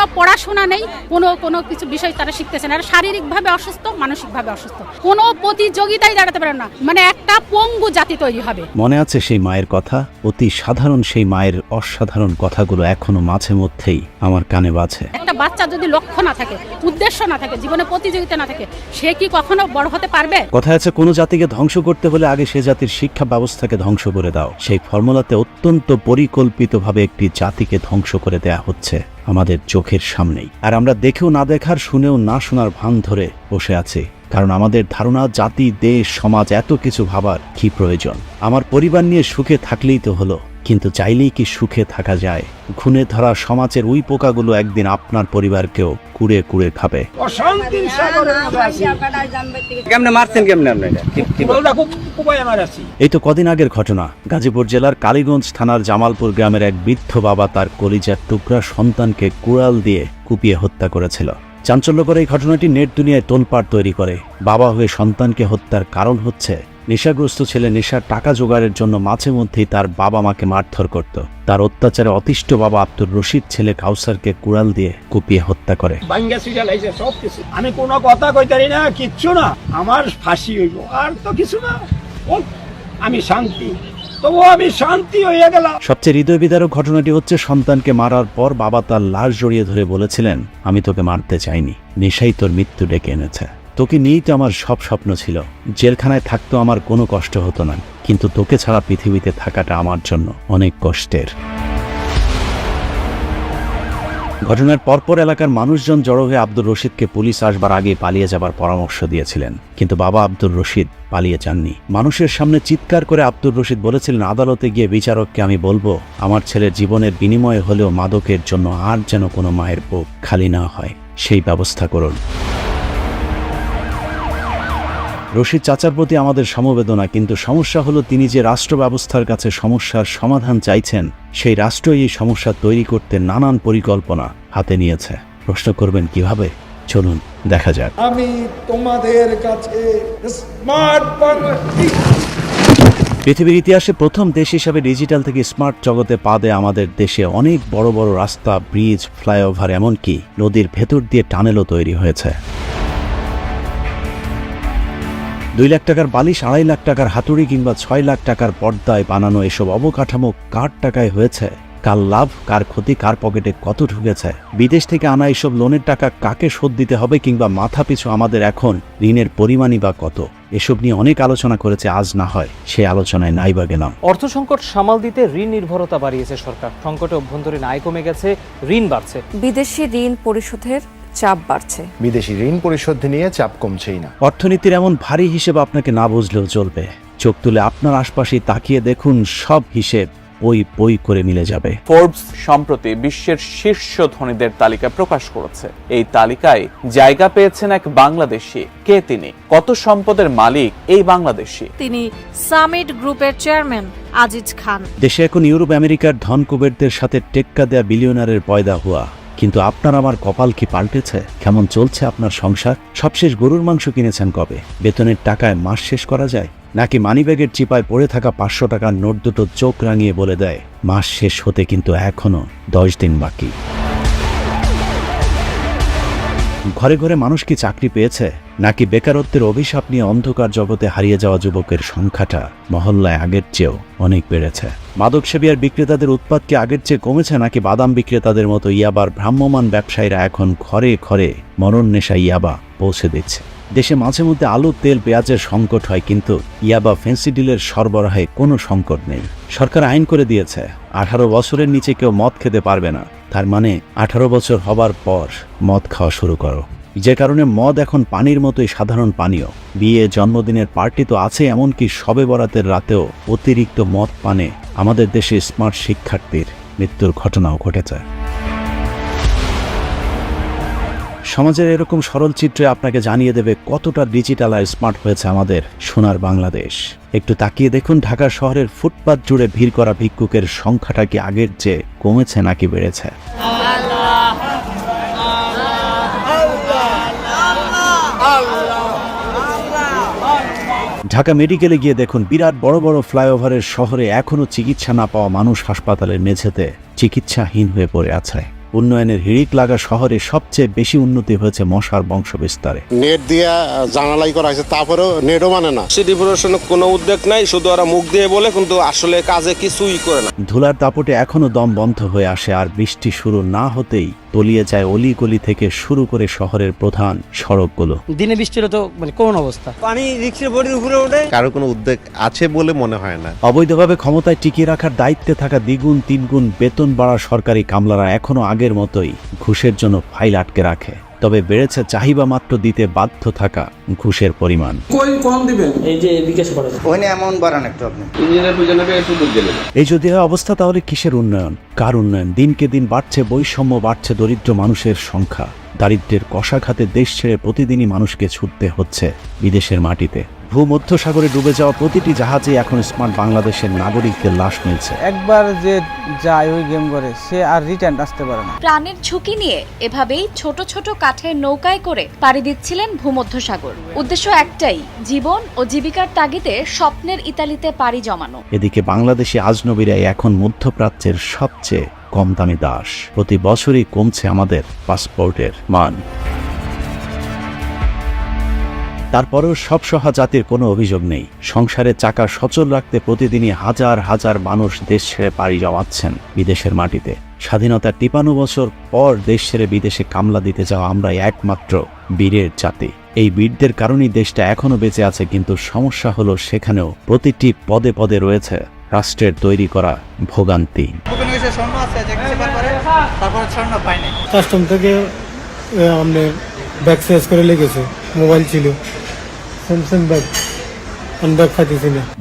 কোনো পড়াশোনা নেই কোনো কোনো কিছু বিষয় তারা শিখতেছে না। শারীরিকভাবে অসুস্থ মানসিকভাবে অসুস্থ। কোনো প্রতিযোগিতায় দাঁড়াতে পারে না। মানে একটা পঙ্গু জাতি তৈরি হবে। মনে আছে সেই মায়ের কথা? অতি সাধারণ সেই মায়ের অসাধারণ কথাগুলো এখনও মাঝে মধ্যেই আমার কানে বাজে। একটা বাচ্চা যদি লক্ষ্য না থাকে উদ্দেশ্য না থাকে জীবনে প্রতিযোগিতা না থাকে সে কি কখনো বড় হতে পারবে? কথা আছে কোনো জাতিকে ধ্বংস করতে হলে আগে সে জাতির শিক্ষা ব্যবস্থাকে ধ্বংস করে দাও। সেই ফর্মুলাতে অত্যন্ত পরিকল্পিতভাবে একটি জাতিকে ধ্বংস করে দেয়া হচ্ছে। আমাদের চোখের সামনেই। আর আমরা দেখেও না দেখার, শুনেও না শোনার ভান ধরে বসে আছে। কারণ আমাদের ধারণা, জাতি, দেশ, সমাজ এত কিছু ভাবার কি প্রয়োজন? আমার পরিবার নিয়ে সুখে থাকলেই তো হলো। কিন্তু চাইলেই কি সুখে থাকা যায়? ঘুণে ধরা সমাজের ওই পোকাগুলো একদিন আপনার পরিবারকেও কুড়ে কুড়ে খাবে। এই তো কদিন আগের ঘটনা। গাজীপুর জেলার কালীগঞ্জ থানার জামালপুর গ্রামের এক বৃদ্ধ বাবা তার কলিজার টুকরা সন্তানকে কুড়াল দিয়ে কুপিয়ে হত্যা করেছিল। চাঞ্চল্যকর এই ঘটনাটি নেট দুনিয়ায় তোলপাড় তৈরি করে। বাবা হয়ে সন্তানকে হত্যার কারণ হচ্ছে নেশাগ্রস্ত ছেলে নেশার টাকা জোগাড়ের জন্য মাঝে মধ্যেই তার বাবা মাকে মারধর করত। তার অত্যাচারে অতিষ্ঠ বাবা আব্দুর রশিদ ছেলে কাউসারকে কুড়াল দিয়ে কুপিয়ে হত্যা করে। সব কিছু। আমি কোনো কথা কইতারি না কিচ্ছু না। আমার ফাঁসি হইব আর তো কিছু না। আমি শান্তি। তবু আমি শান্তি হইয়া গেলাম। সবচেয়ে হৃদয় বিদারক ঘটনাটি হচ্ছে সন্তানকে মারার পর বাবা তার লাশ জড়িয়ে ধরে বলেছিলেন আমি তোকে মারতে চাইনি। নেশাই তোর মৃত্যু ডেকে এনেছে। তোকে নিয়েই তো আমার সব স্বপ্ন ছিল। জেলখানায় থাকতো আমার কোনো কষ্ট হতো না। কিন্তু তোকে ছাড়া পৃথিবীতে থাকাটা আমার জন্য অনেক কষ্টের। ঘটনার পরপর এলাকার মানুষজন জড়ো হয়ে আব্দুর রশিদকে পুলিশ আসবার আগে পালিয়ে যাবার পরামর্শ দিয়েছিলেন। কিন্তু বাবা আব্দুর রশিদ পালিয়ে যাননি। মানুষের সামনে চিৎকার করে আব্দুর রশিদ বলেছিলেন, আদালতে গিয়ে বিচারককে আমি বলব, আমার ছেলের জীবনের বিনিময়ে হলেও মাদকের জন্য আর যেন কোনো মায়ের বুক খালি না হয়। সেই ব্যবস্থা করুন। রশিদ চাচার প্রতি আমাদের সমবেদনা কিন্তু সমস্যা হলো তিনি যে রাষ্ট্র ব্যবস্থার কাছে সমস্যার সমাধান চাইছেন সেই রাষ্ট্রই এই সমস্যা তৈরি করতে নানান পরিকল্পনা হাতে নিয়েছে। প্রশ্ন করবেন কীভাবে? চলুন দেখা যাক। আমি তোমাদের কাছে স্মার্ট পৃথিবীর ইতিহাসে প্রথম দেশ হিসাবে ডিজিটাল থেকে স্মার্ট জগতে পা দেয় আমাদের দেশে অনেক বড় বড় রাস্তা ব্রিজ ফ্লাইওভার এমনকি নদীর ভেতর দিয়ে টানেলও তৈরি হয়েছে। দুই লাখ টাকার বালিশ আড়াই লাখ টাকার হাতুড়ি কিংবা ছয় লাখ টাকার পর্দায় বানানো এসব অবকাঠামো কার টাকায় হয়েছে? কার লাভ কার ক্ষতি কার পকেটে কত ঢুকেছে? বিদেশ থেকে আনা এসব লোনের টাকা কাকে শোধ দিতে হবে কিংবা মাথা পিছু আমাদের এখন ঋণের পরিমাণই বা কত? এসব নিয়ে অনেক আলোচনা করেছে আজ না হয়। সেই আলোচনায় নাই বা গেলাম। অর্থ সংকট সামাল দিতে ঋণ নির্ভরতা বাড়িয়েছে সরকার। সংকটে অভ্যন্তরীণ আয় কমে গেছে ঋণ বাড়ছে। বিদেশি ঋণ পরিশোধের চাপ বাড়ছে। বিদেশি ঋণ পরিশোধ নিয়ে চাপ কমছেই না। অর্থনীতির এমন ভারী হিসেব আপনাকে না বুঝলেও চলবে। চোখ তুলে আপনার আশপাশে তাকিয়ে দেখুন সব হিসেব ওই বই করে মিলে যাবে। ফোর্বস সম্প্রতি বিশ্বের শীর্ষ ধনীদের তালিকা প্রকাশ করেছে। এই তালিকায় জায়গা পেয়েছেন এক বাংলাদেশি। কে তিনি? কত সম্পদের মালিক এই বাংলাদেশি? তিনি সামিট গ্রুপের চেয়ারম্যান আজিজ খান। দেশে এখন ইউরোপ আমেরিকার ধন কুবেরদের সাথে টেক্কা দেয়া বিলিয়নারের পয়দা হওয়া কিন্তু আপনার আমার কপাল কি পাল্টেছে? কেমন চলছে আপনার সংসার? সবশেষ গরুর মাংস কিনেছেন কবে? বেতনের টাকায় মাস শেষ করা যায়? নাকি মানিব্যাগের চিপায় পড়ে থাকা পাঁচশো টাকার নোট দুটো চোখ রাঙিয়ে বলে দেয়, মাস শেষ হতে কিন্তু এখনও দশ দিন বাকি ঘরে ঘরে মানুষ কি চাকরি পেয়েছে? নাকি বেকারত্বের অভিশাপ নিয়ে অন্ধকার জগতে হারিয়ে যাওয়া যুবকের সংখ্যাটা মহল্লায় আগের চেয়েও অনেক বেড়েছে। মাদক সেবী আর বিক্রেতাদের উৎপাদ কি আগের চেয়ে কমেছে নাকি বাদাম বিক্রেতাদের মতো ইয়াবার ভ্রাম্যমান ব্যবসায়ীরা এখন ঘরে ঘরে মরণ নেশা ইয়াবা পৌঁছে দিচ্ছে? দেশে মাঝে মধ্যে আলু, তেল, পেঁয়াজের সংকট হয়, কিন্তু ইয়াবা ফেন্সিডিলের সরবরাহে কোনো সংকট নেই। সরকার আইন করে দিয়েছে, আঠারো বছরের নিচে কেউ মদ খেতে পারবে না। তার মানে আঠারো বছর হবার পর মদ খাওয়া শুরু করো। যে কারণে মদ এখন পানির মতোই সাধারণ পানীয়। বিয়ে, জন্মদিনের পার্টি তো আছে, এমনকি সবে বরাতের রাতেও অতিরিক্ত মদ পানে আমাদের দেশে স্মার্ট শিক্ষার্থীর মৃত্যুর ঘটনাও ঘটেছে। সমাজের এরকম সরল চিত্রে আপনাকে জানিয়ে দেবে কতটা ডিজিটাল আর স্মার্ট হয়েছে আমাদের সোনার বাংলাদেশ। একটু তাকিয়ে দেখুন ঢাকা শহরের ফুটপাত জুড়ে ভিড় করা ভিক্ষুকের সংখ্যাটা কি আগের চেয়ে কমেছে নাকি বেড়েছে। ঢাকা মেডিকেলে গিয়ে দেখুন বিরাট বড় বড় ফ্লাইওভারের শহরে এখনও চিকিৎসা না পাওয়া মানুষ হাসপাতালের মেঝেতে চিকিৎসাহীন হয়ে পড়ে আছে। উন্নয়নের হিড়িক লাগা শহরে সবচেয়ে বেশি উন্নতি হয়েছে মশার বংশ বিস্তারে নেট দিয়া জানালাই করা হয়েছে তারপরেও নেটও মানে না। সিটি প্রশাসনের কোনো উদ্যোগ নাই শুধু ওরা মুখ দিয়ে বলে কিন্তু আসলে কাজে কিছুই করে না। ধুলার দাপটে এখনও দম বন্ধ হয়ে আসে আর বৃষ্টি শুরু না হতেই তলিয়ে যায় অলিগলি থেকে শুরু করে শহরের প্রধান সড়কগুলো। দিনে বৃষ্টির তো মানে কোন অবস্থা। পানি রিক্সের বডির উপরে ওঠে। কারও কোনো উদ্যোগ আছে বলে মনে হয় না। অবৈধভাবে ক্ষমতায় টিকিয়ে রাখার দায়িত্বে থাকা দ্বিগুণ তিনগুণ বেতন বাড়া সরকারি কামলারা এখনও আগের মতোই ঘুষের জন্য ফাইল আটকে রাখে তবে বেড়েছে চাহিদা মাত্র দিতে বাধ্য থাকা ঘুষের পরিমাণ। ওইনে এমন বাড়ান একটু আপনি। এই যদি হয় অবস্থা তাহলে কিসের উন্নয়ন? কার উন্নয়ন? দিনকে দিন বাড়ছে বৈষম্য বাড়ছে দরিদ্র মানুষের সংখ্যা। দারিদ্রের কষাঘাতে দেশ ছেড়ে প্রতিদিনই মানুষকে ছুটতে হচ্ছে বিদেশের মাটিতে। ভূমধ্যসাগরে ডুবে যাওয়া প্রতিটি জাহাজে এখন স্মার্ট বাংলাদেশের নাগরিকদের লাশ মিলছে। একবার যে যায় ওই গেম করে সে আর রিটার্ন আসতে পারে না। প্রাণের ঝুঁকি নিয়ে এভাবেই ছোট ছোট কাঠের নৌকায় করে পাড়ি দিচ্ছিলেন ভূমধ্যসাগর। উদ্দেশ্য একটাই জীবন ও জীবিকার তাগিদে স্বপ্নের ইতালিতে পাড়ি জমানো। এদিকে বাংলাদেশি আজনবীরাই এখন মধ্যপ্রাচ্যের সবচেয়ে কম দামি দাস। প্রতি বছরই কমছে আমাদের পাসপোর্টের মান। তারপরেও সব সহা জাতির কোনো অভিযোগ নেই। সংসারের চাকা সচল রাখতে প্রতিদিনই হাজার হাজার মানুষ দেশ ছেড়ে পাড়ি জমাচ্ছেন বিদেশের মাটিতে। স্বাধীনতার তিপান্ন বছর পর দেশ ছেড়ে বিদেশে কামলা দিতে যাওয়া আমরা একমাত্র বীরের জাতি। এই বীরদের কারণেই দেশটা এখনও বেঁচে আছে কিন্তু সমস্যা হলো সেখানেও প্রতিটি পদে পদে রয়েছে রাষ্ট্রের তৈরি করা ভোগান্তি। কাস্টম থেকে ব্যাগ শেষ করে লেগেছে মোবাইল ছিল। স্যামসাং ব্যাগ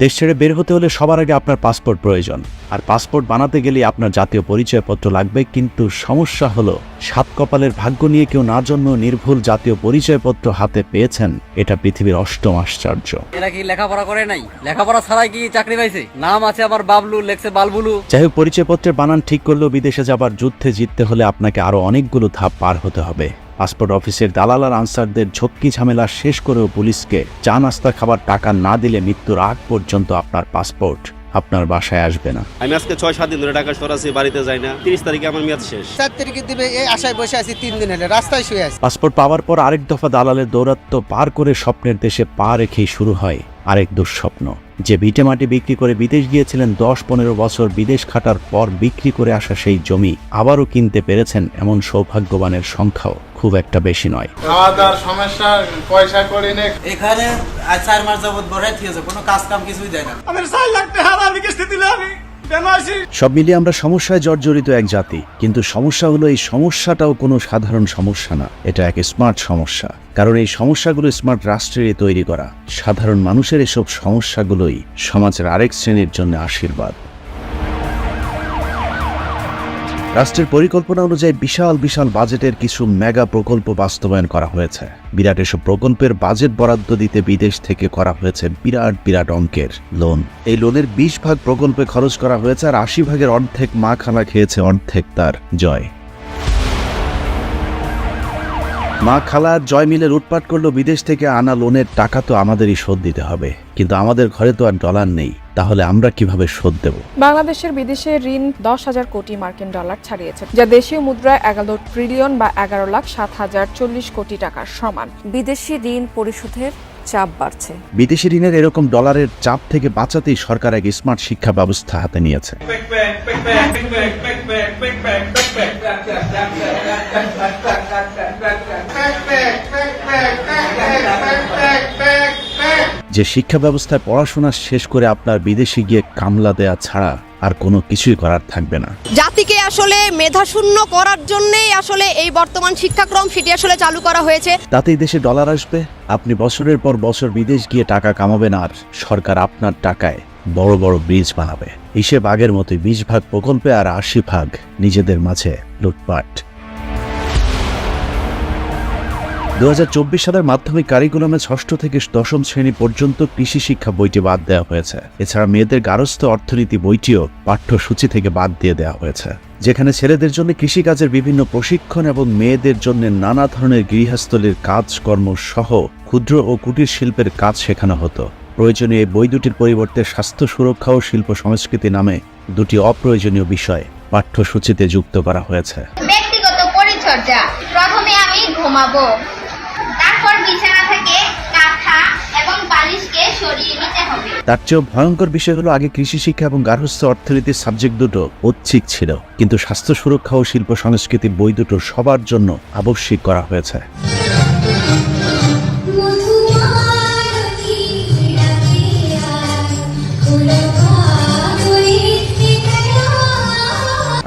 দেশ ছেড়ে বের হতে হলে সবার আগে আপনার পাসপোর্ট প্রয়োজন। আর পাসপোর্ট বানাতে গেলে আপনার জাতীয় পরিচয়পত্র লাগবে কিন্তু সমস্যা হলো সাত কপালের ভাগ্য নিয়ে কেউ না জন্ম নির্ভুল জাতীয় পরিচয়পত্র হাতে পেয়েছেন এটা পৃথিবীর অষ্টম আশ্চর্য। এরা কি লেখাপড়া করে নাই? লেখাপড়া ছাড়াই কি চাকরি পাইছে? নাম আছে আবার বাবলু লেখছে বালবুলু। যাই হোক পরিচয়পত্রের বানান ঠিক করলেও বিদেশে যাবার যুদ্ধে জিততে হলে আপনাকে আরও অনেকগুলো ধাপ পার হতে হবে। পাসপোর্ট অফিসের দালাল আর আনসারদের ঝক্কি ঝামেলা শেষ করেও পুলিশকে চা নাস্তা খাবার টাকা না দিলে মৃত্যুর আগ পর্যন্ত আপনার পাসপোর্ট আপনার বাসায় আসবে না। আমি আজকে ছয় সাত দিন ধরে ঢাকা শহর আছি বাড়িতে যাই না। তিরিশ তারিখে আমার মেয়াদ শেষ। চার তারিখে দিবে এই আশায় বসে আছি তিন দিন হলে। রাস্তায় শুয়ে আছি। পাসপোর্ট পাওয়ার পর আরেক দফা দালালের দৌরাত্ম পার করে স্বপ্নের দেশে পা রেখেই শুরু হয় আরেক দুঃস্বপ্ন। যে ভিটে মাটি বিক্রি করে বিদেশ গিয়েছিলেন দশ পনেরো বছর বিদেশ খাটার পর বিক্রি করে আসা সেই জমি আবারও কিনতে পেরেছেন এমন সৌভাগ্যবানের সংখ্যাও খুব একটা বেশি নয়। খাওয়া দাওয়ার সমস্যা পয়সা করি নে। এখানে আজ চার মাস যাবত বড়াই থিয়েছে কোনো কাজ কাম কিছুই দেয় না। সব মিলিয়ে আমরা সমস্যায় জর্জরিত এক জাতি, কিন্তু সমস্যা হলো এই সমস্যাটাও কোনো সাধারণ সমস্যা না। এটা এক স্মার্ট সমস্যা, কারণ এই সমস্যাগুলো স্মার্ট রাষ্ট্রেরই তৈরি করা। সাধারণ মানুষের এসব সমস্যাগুলোই সমাজের আরেক শ্রেণির জন্য আশীর্বাদ। রাষ্ট্রের পরিকল্পনা অনুযায়ী বিশাল বিশাল বাজেটের কিছু মেগা প্রকল্প বাস্তবায়ন করা হয়েছে। বিরাট এসব প্রকল্পের বাজেট বরাদ্দ দিতে বিদেশ থেকে করা হয়েছে বিরাট বিরাট অঙ্কের লোন। এই লোনের বিশ ভাগ প্রকল্পে খরচ করা হয়েছে আর আশি ভাগের অর্ধেক মা খানা খেয়েছে অর্ধেক তার জয়। মা খালা জয় মিলে লুটপাট করল বিদেশ থেকে আনা লোনের টাকা তো আমাদেরই শোধ দিতে হবে। কিন্তু আমাদের ঘরে তো আর ডলার নেই। তাহলে আমরা কীভাবে শোধ দেব বাংলাদেশের বিদেশে ঋণ দশ হাজার কোটি মার্কিন ডলার ছাড়িয়েছে যা দেশীয় মুদ্রায় এগারো ট্রিলিয়ন বা এগারো লাখ সাত হাজার চল্লিশ কোটি টাকার সমান বিদেশি ঋণ পরিশোধের চাপ বাড়ছে বিদেশি ঋণের এরকম ডলারের চাপ থেকে বাঁচাতেই সরকার এক স্মার্ট শিক্ষা ব্যবস্থা হাতে নিয়েছে যে শিক্ষা ব্যবস্থায় পড়াশোনা শেষ করে আপনার বিদেশে গিয়ে কামলা দেয়া ছাড়া আর কোনো কিছুই করার থাকবে না। জাতিকে আসলে মেধাশূন্য করার জন্যই আসলে এই বর্তমান শিক্ষাক্রম সেটি আসলে চালু করা হয়েছে। তাতেই দেশে ডলার আসবে। আপনি বছরের পর বছর বিদেশ গিয়ে টাকা কামাবেন আর সরকার আপনার টাকায় বড় বড় ব্রিজ বানাবে। হিসেব আগের মতোই বিশ ভাগ প্রকল্পে আর আশি ভাগ নিজেদের মাঝে লুটপাট। দু হাজার চব্বিশ সালের মাধ্যমিক কারিকুলামে ষষ্ঠ থেকে দশম শ্রেণি পর্যন্ত কৃষি শিক্ষা বইটি বাদ দেওয়া হয়েছে। এছাড়া মেয়েদের গারস্থ অর্থনীতি বইটিও পাঠ্যসূচি থেকে বাদ দিয়ে দেওয়া হয়েছে। যেখানে ছেলেদের জন্য কৃষিকাজের বিভিন্ন প্রশিক্ষণ এবং মেয়েদের জন্য নানা ধরনের গৃহস্থলীর কাজকর্ম সহ ক্ষুদ্র ও কুটির শিল্পের কাজ শেখানো হতো। প্রয়োজনীয় এই বই দুটির পরিবর্তে স্বাস্থ্য সুরক্ষা ও শিল্প সংস্কৃতি নামে দুটি অপ্রয়োজনীয় বিষয় পাঠ্যসূচিতে যুক্ত করা হয়েছে। ব্যক্তিগত পরিচর্যা। প্রথমে আমি ঘুমাবো। বিছানা থেকে কাঁথা এবং বালিশকে সরিয়ে নিতে হবে। তার চেয়েও ভয়ঙ্কর বিষয় হলো আগে কৃষি শিক্ষা এবং গার্হস্থ্য অর্থনীতির সাবজেক্ট দুটো ঐচ্ছিক ছিল, কিন্তু স্বাস্থ্য সুরক্ষা ও শিল্প সংস্কৃতি বই দুটো সবার জন্য আবশ্যিক করা হয়েছে।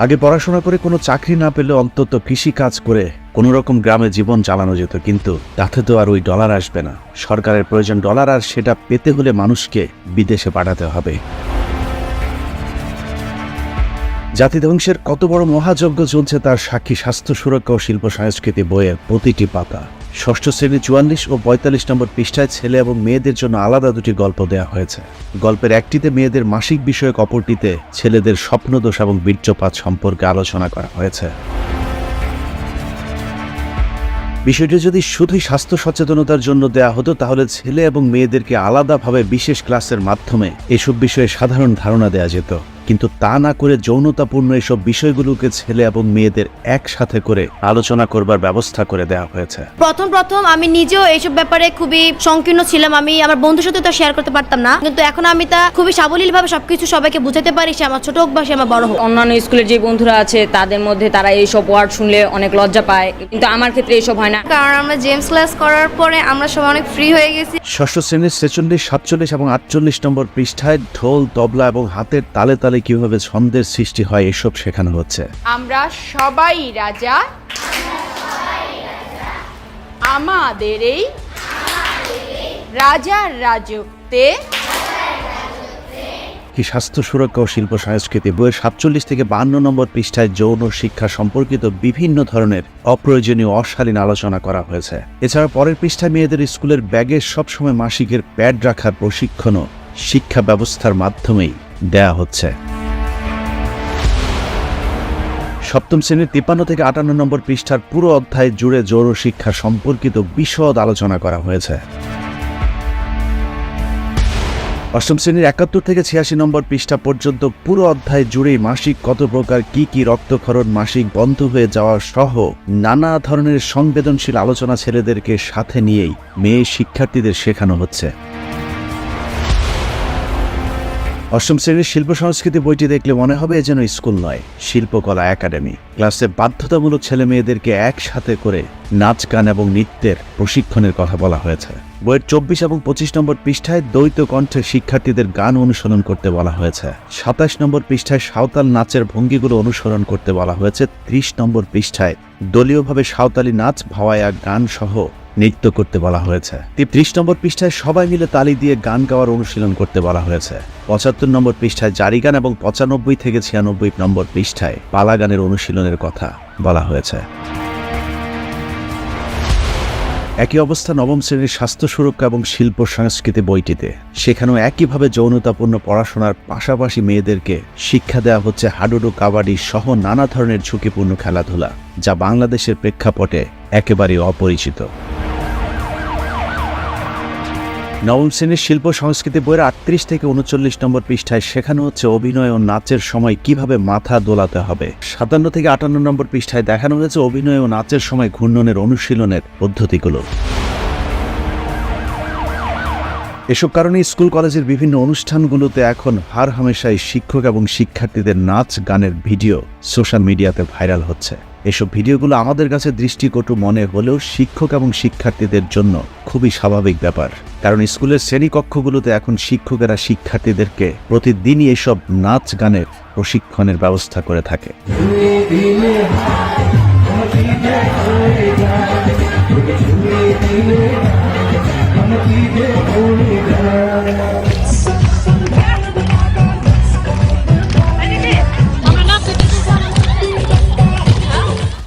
আগে পড়াশোনা করে কোনো চাকরি না পেলে অন্তত কৃষি কাজ করে কোনো রকম গ্রামে জীবন চালানো যেত, কিন্তু তাতে তো আর ওই ডলার আসবে না। সরকারের প্রয়োজন ডলার আর সেটা পেতে হলে মানুষকে বিদেশে পাঠাতে হবে। জাতি ধ্বংসের কত বড় মহাযজ্ঞ চলছে তার সাক্ষী স্বাস্থ্য সুরক্ষা ও শিল্প সংস্কৃতি বইয়ের প্রতিটি পাতা। ষষ্ঠ শ্রেণি চুয়াল্লিশ ও পঁয়তাল্লিশ নম্বর পৃষ্ঠায় ছেলে এবং মেয়েদের জন্য আলাদা দুটি গল্প দেওয়া হয়েছে। গল্পের একটিতে মেয়েদের মাসিক বিষয়ক অপরটিতে ছেলেদের স্বপ্নদোষ এবং বীর্যপাত সম্পর্কে আলোচনা করা হয়েছে। বিষয়টি যদি শুধুই স্বাস্থ্য সচেতনতার জন্য দেয়া হতো, তাহলে ছেলে এবং মেয়েদেরকে আলাদাভাবে বিশেষ ক্লাসের মাধ্যমে এসব বিষয়ে সাধারণ ধারণা দেয়া যেত। কিন্তু তা না করে যৌনতাপূর্ণ এসব বিষয়গুলোকে ছেলে এবং মেয়েদের একসাথে করে আলোচনা করবার ব্যবস্থা করে দেওয়া হয়েছে। প্রথম প্রথম আমি নিজেও এইসব ব্যাপারে খুবই সংকীর্ণ ছিলাম। আমি আমার বন্ধুর সাথে তো শেয়ার করতে পারতাম না। কিন্তু এখন আমি তা খুবই সাবলীল ভাবে সবকিছু সবাইকে বুঝাতে পারি সে আমার ছোট হোক বা সে আমার বড় হোক। অন্যান্য স্কুলের যে বন্ধুরা আছে তাদের মধ্যে তারা এইসব ওয়ার্ড শুনলে অনেক লজ্জা পায়। কিন্তু আমার ক্ষেত্রে এইসব হয় না। কারণ আমরা জেমস ক্লাস করার পরে আমরা সবাই অনেক ফ্রি হয়ে গেছি। ষষ্ঠ শ্রেণির ছেচল্লিশ সাতচল্লিশ এবং আটচল্লিশ নম্বর পৃষ্ঠায় ঢোল তবলা এবং হাতের তালে তালে কীভাবে ছন্দের সৃষ্টি হয় এসব শেখানো হচ্ছে। আমরা সবাই রাজা। আমাদের এই রাজার রাজত্বে কি স্বাস্থ্য সুরক্ষা ও শিল্প সংস্কৃতি বইয়ের সাতচল্লিশ থেকে বান্ন নম্বর পৃষ্ঠায় যৌন শিক্ষা সম্পর্কিত বিভিন্ন ধরনের অপ্রয়োজনীয় অশালীন আলোচনা করা হয়েছে। এছাড়া পরের পৃষ্ঠায় মেয়েদের স্কুলের ব্যাগে সবসময় মাসিকের প্যাড রাখার প্রশিক্ষণও শিক্ষা ব্যবস্থার মাধ্যমেই দেয়া হচ্ছে। সপ্তম শ্রেণির তিপ্পান্ন থেকে আটান্ন নম্বর পৃষ্ঠার পুরো অধ্যায় জুড়ে জোর শিক্ষা সম্পর্কিত বিশদ আলোচনা করা হয়েছে। অষ্টম শ্রেণির একাত্তর থেকে ছিয়াশি নম্বর পৃষ্ঠা পর্যন্ত পুরো অধ্যায় জুড়েই মাসিক কত প্রকার কি কি রক্তক্ষরণ মাসিক বন্ধ হয়ে যাওয়া সহ নানা ধরনের সংবেদনশীল আলোচনা ছেলেদেরকে সাথে নিয়েই মেয়ে শিক্ষার্থীদের শেখানো হচ্ছে। অষ্টম শ্রেণির শিল্প সংস্কৃতি বইটি দেখলে মনে হবে যেন স্কুল নয়, শিল্পকলা একাডেমি। ক্লাসে বাধ্যতামূলক ছেলে মেয়েদেরকে একসাথে করে নাচ, গান এবং নৃত্যের প্রশিক্ষণের কথা বলা হয়েছে। বইয়ের চব্বিশ এবং পঁচিশ নম্বর পৃষ্ঠায় দ্বৈত কণ্ঠে শিক্ষার্থীদের গান অনুসরণ করতে বলা হয়েছে। সাতাশ নম্বর পৃষ্ঠায় সাঁওতাল নাচের ভঙ্গিগুলো অনুসরণ করতে বলা হয়েছে। ত্রিশ নম্বর পৃষ্ঠায় দলীয়ভাবে সাঁওতালি নাচ, ভাওয়ায়া গান সহ নৃত্য করতে বলা হয়েছে। ত্রিশ নম্বর পৃষ্ঠায় সবাই মিলে তালি দিয়ে গান গাওয়ার অনুশীলন করতে বলা হয়েছে। পঁচাত্তর নম্বর পৃষ্ঠায় জারি গান এবং পঁচানব্বই থেকে ছিয়ানব্বই নম্বর পৃষ্ঠায় পালা গানের অনুশীলনের কথা বলা হয়েছে। একই অবস্থা নবম শ্রেণির স্বাস্থ্য সুরক্ষা এবং শিল্প সংস্কৃতি বইটিতে। সেখানেও একইভাবে যৌনতাপূর্ণ পড়াশোনার পাশাপাশি মেয়েদেরকে শিক্ষা দেওয়া হচ্ছে হাডুডু, কাবাডি সহ নানা ধরনের ঝুঁকিপূর্ণ খেলাধুলা, যা বাংলাদেশের প্রেক্ষাপটে একেবারে অপরিচিত। নবম শ্রেণির শিল্প সংস্কৃতি বইয়ের আটত্রিশ থেকে উনচল্লিশ নম্বর পৃষ্ঠায় শেখানো হচ্ছে অভিনয় ও নাচের সময় কীভাবে মাথা দোলাতে হবে। সাতান্ন থেকে আটান্ন নম্বর পৃষ্ঠায় দেখানো হয়েছে অভিনয় ও নাচের সময় ঘূর্ণনের অনুশীলনের পদ্ধতিগুলো। এসব কারণে স্কুল, কলেজের বিভিন্ন অনুষ্ঠানগুলোতে এখন হার হামেশাই শিক্ষক এবং শিক্ষার্থীদের নাচ, গানের ভিডিও সোশ্যাল মিডিয়াতে ভাইরাল হচ্ছে। এসব ভিডিওগুলো আমাদের কাছে দৃষ্টিকটু মনে হলেও শিক্ষক এবং শিক্ষার্থীদের জন্য খুবই স্বাভাবিক ব্যাপার। কারণ স্কুলের শ্রেণীকক্ষগুলোতে এখন শিক্ষকেরা শিক্ষার্থীদেরকে প্রতিদিনই এসব নাচ গানের প্রশিক্ষণের ব্যবস্থা করে থাকে।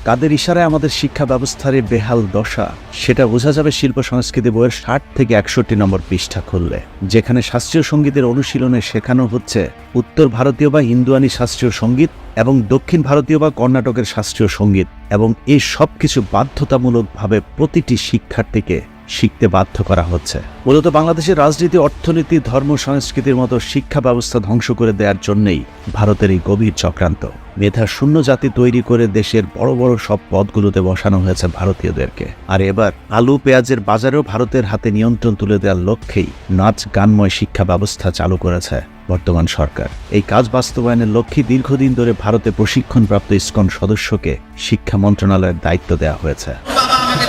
কাদের ইশারায় আমাদের শিক্ষা ব্যবস্থার বেহাল দশা, সেটা বোঝা যাবে শিল্প সংস্কৃতি বইয়ের ষাট থেকে একষট্টি নম্বর পৃষ্ঠা খুললে, যেখানে শাস্ত্রীয় সঙ্গীতের অনুশীলনে শেখানো হচ্ছে উত্তর ভারতীয় বা হিন্দুয়ানি শাস্ত্রীয় সংগীত এবং দক্ষিণ ভারতীয় বা কর্ণাটকের শাস্ত্রীয় সংগীত এবং এই সব কিছু বাধ্যতামূলকভাবে প্রতিটি শিক্ষার্থীকে শিখতে বাধ্য করা হচ্ছে। মূলত বাংলাদেশের রাজনীতি, অর্থনীতি, ধর্ম, সংস্কৃতির মতো শিক্ষা ব্যবস্থা ধ্বংস করে দেওয়ার জন্যই ভারতের এই গভীর চক্রান্ত। মেধা শূন্য জাতি তৈরি করে দেশের বড় বড় সব পদগুলোতে বসানো হয়েছে ভারতীয়দেরকে। আর এবার আলু, পেঁয়াজের বাজারেও ভারতের হাতে নিয়ন্ত্রণ তুলে দেওয়ার লক্ষ্যেই নাচ গানময় শিক্ষা ব্যবস্থা চালু করেছে বর্তমান সরকার। এই কাজ বাস্তবায়নের লক্ষ্যে দীর্ঘদিন ধরে ভারতে প্রশিক্ষণপ্রাপ্ত ইসকন সদস্যকে শিক্ষা মন্ত্রণালয়ের দায়িত্ব দেওয়া হয়েছে।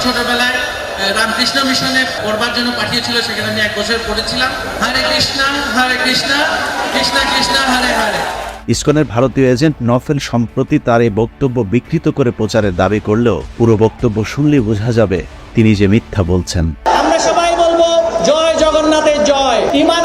ছোটবেলায় রামকৃষ্ণ মিশনে পড়বার জন্য পাঠিয়েছিল সেখানে আমি এক বছর পড়েছিলাম। হরে কৃষ্ণ হরে কৃষ্ণ কৃষ্ণ কৃষ্ণ হরে হরে। ইসকনের ভারতীয় এজেন্ট নফেল সম্প্রতি তার এই বক্তব্য বিকৃত করে প্রচারের দাবি করলেও পুরো বক্তব্য শুনলে বোঝা যাবে তিনি যে মিথ্যা বলছেন। আমরা সবাই বলব জয় জগন্নাথের জয়। ইমান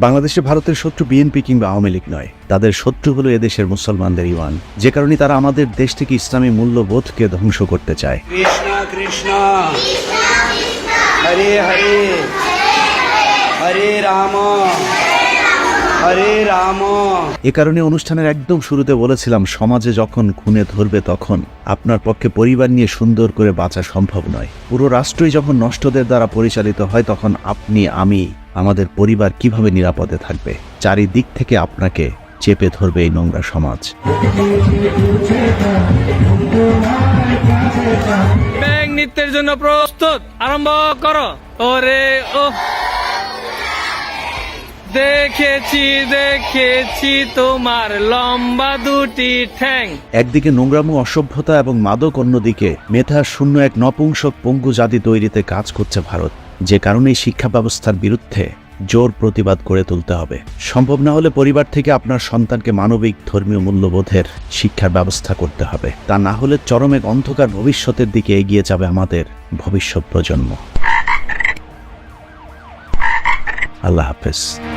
বাংলাদেশে ভারতের শত্রু বিএনপি কিংবা আওয়ামী লীগ নয়। তাদের শত্রু হলো এদেশের মুসলমানদের ইমান। যে কারণে তারা আমাদের দেশ থেকে ইসলামী মূল্যবোধকে ধ্বংস করতে চায়। হরে হরে। হরে রাম। হরে রাম। এ কারণে অনুষ্ঠানের একদম শুরুতে বলেছিলাম সমাজে যখন খুনে ধরবে তখন আপনার পক্ষে পরিবার নিয়ে সুন্দর করে বাঁচা সম্ভব নয়। পুরো রাষ্ট্রই যখন নষ্টদের দ্বারা পরিচালিত হয় তখন আপনি আমি আমাদের পরিবার কীভাবে নিরাপদে থাকবে? চারিদিক থেকে আপনাকে চেপে ধরবে এই নোংরা সমাজ। ব্যাং নৃত্যের জন্য প্রস্তুত। আরম্ভ করো। ওরে ও দেখেছি দেখেছি তোমার লম্বা দুটি ঠ্যাং। একদিকে নোংরামু অসভ্যতা এবং মাদক অন্যদিকে মেধা শূন্য এক নপুংসক পঙ্গু জাতি তৈরিতে কাজ করছে ভারত। যে কারণে শিক্ষা ব্যবস্থার বিরুদ্ধে জোর প্রতিবাদ করে তুলতে হবে। সম্ভব না হলে পরিবার থেকে আপনার সন্তানকে মানবিক, ধর্মীয় মূল্যবোধের শিক্ষার ব্যবস্থা করতে হবে। তা না হলে চরম এক অন্ধকার ভবিষ্যতের দিকে এগিয়ে যাবে আমাদের ভবিষ্যৎ প্রজন্ম। আল্লাহ হাফেজ।